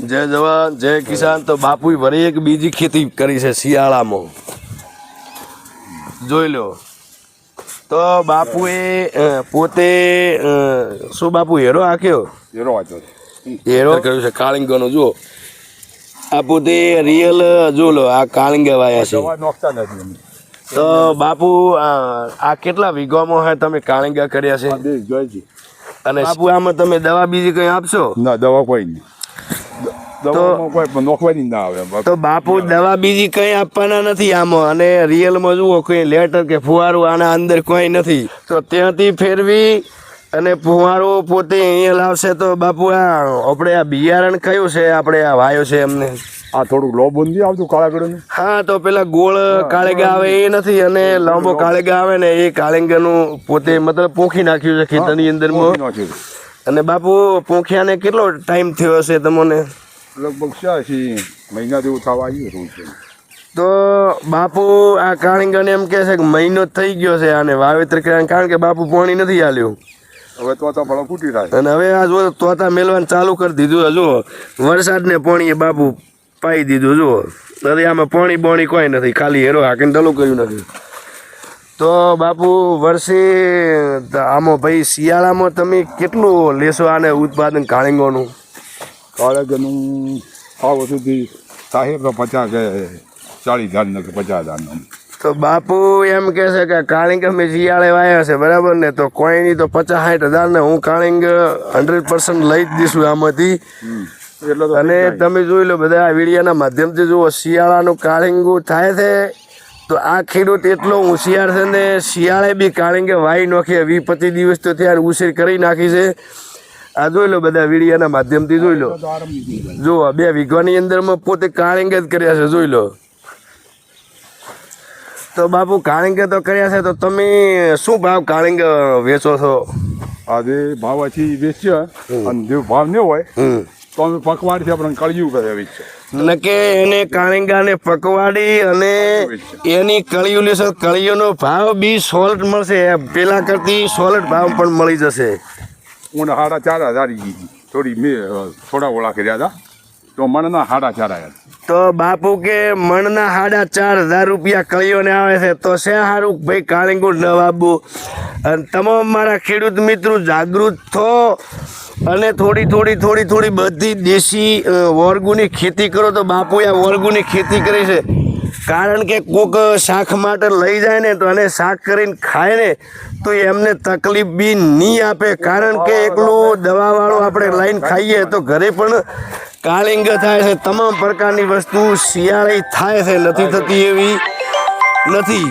જય જવાન જય કિસાન. તો બાપુએ વળી એક બીજી ખેતી કરી છે શિયાળામાં. જોઈ લો. તો બાપુએ પોતે શું બાપુ હેરો આખ્યો હેરો વાંચો હેરો? કર્યું છે? કાળિંગોનો જુઓ. આ પોતે રિયલ જો લો આ કાળિંગા વાયા છે. નથી તો બાપુ આ આ કેટલા વીઘામાં હે તમે કાળિંગા કર્યા છે. અને બાપુ આમાં તમે દવા બીજી કઈ આપશો? ના દવા કોઈ નહીં. તો બાપુ દવા બીજી કઈ આપવાના નથી આમાં અને રિયલમાં જુઓ કઈ લેટર કે ફુવારું આના અંદર કોઈ નથી. તો ત્યાંથી ફેરવી અને ફુવારો પોતે અહીંયા લાવશે તો બાપુ આ આપણે આ બિયારણ કયું છે આપણે આ વાયો છે એમને? આ થોડુંક લો બંધી આવતું કાળા ગળું હા તો પેલા ગોળ કાળેગા આવે એ નથી અને લાંબો કાળેગા આવે ને એ કાળેગાનું પોતે મતલબ પોખી નાખ્યું છે ખેતરની અંદર અને બાપુ પોખ્યાને કેટલો ટાઈમ થયો હશે તમને? લગભગ છ્યાસી મહિના જેવું થવા આવ્યું હતું છે તો બાપુ આ કાણીગણ એમ કહે છે કે મહિનો થઈ ગયો છે આને વાવેતર કર્યા કારણ કે બાપુ પાણી નથી આલ્યું. હવે તોતા ભલો ફૂટી થાય અને હવે આ જો તોતા મેલવાનું ચાલુ કરી દીધું જુઓ. વરસાદને પાણીએ બાપુ પાઈ દીધું જુઓ. નથી આમાં પાણી બોણી કોઈ નથી ખાલી હેરો હાકીને ડલું કર્યું નથી. તો બાપુ વર્ષે આમાં ભાઈ શિયાળામાં તમે કેટલું લેશો આને ઉત્પાદન કાળીંગોનું કાળા ગળું આવો સુધી સાહેબ તો પચાસ કે ચાલીસ હજાર ને પચાસ હજાર તો બાપુ એમ કે છે કે કાળિંગ અમે શિયાળે વાયા છે બરાબર ને? તો કોઈ નહીં તો પચાસ સાઠ હજાર ને હું કાળિંગ હંડ્રેડ પર્સન્ટ લઈ જ દઈશું આમાંથી. એટલે તો અને તમે જોઈ લો બધા આ વિડીયોના માધ્યમથી જુઓ શિયાળાનું કાળિંગું થાય છે તો આ ખેડૂત એટલો હોશિયાર છે ને શિયાળે બી કાળિંગે વાઈ નાખી વી પચીસ દિવસ તો ત્યારે ઉછેર કરી નાખી છે. આ જોઈ લો બધા વીડિયાના માધ્યમથી જોઈ લો. જુઓ બે વીઘાની અંદરમાં પોતે કાળિંગ જ કર્યા છે જોઈ લો. તો બાપુ કાળિંગ તો કર્યા છે તો તમે શું ભાવ કાળિંગ વેચો છો? આજે ભાવ પછી વેચ્યા અને જો ભાવ ન હોય તો અમે પકવાડથી આપણે કળિયું કરે વેચ્યા ને કે એને કાળિંગાને પકવાડી અને એની કળિયું લેશો કળિયુંનો ભાવ બી સોલ્ટ મળશે પેલા કરતી સોલ્ટ ભાવ પણ મળી જશે. મને સાડા ચાર હજાર. થોડી મેં થોડા ઓળા કર્યા હતા. તો મણના સાડા ચાર આવ્યા તો બાપુ કે મણના સાડા ચાર હજાર રૂપિયા કળીઓને આવે છે, તો છે સારું ભાઈ કાળિંગું ન બાબુ અને તમામ મારા ખેડૂત મિત્રો જાગૃત થો અને થોડી થોડી થોડી થોડી બધી દેશી વોરગુની ખેતી કરો તો બાપુ આ વોરગુની ખેતી કરી છે. કારણ કે કોક શાક માટે લઈ જાય ને તો અને શાક કરીને ખાય ને તો એમને તકલીફ બી નહીં આપે. કારણ કે એકલું દવાવાળું આપણે લાઈન ખાઈએ તો ઘરે પણ કાળિંગ થાય છે. તમામ પ્રકારની વસ્તુ શિયાળે થાય છે. નથી થતી એવી નથી.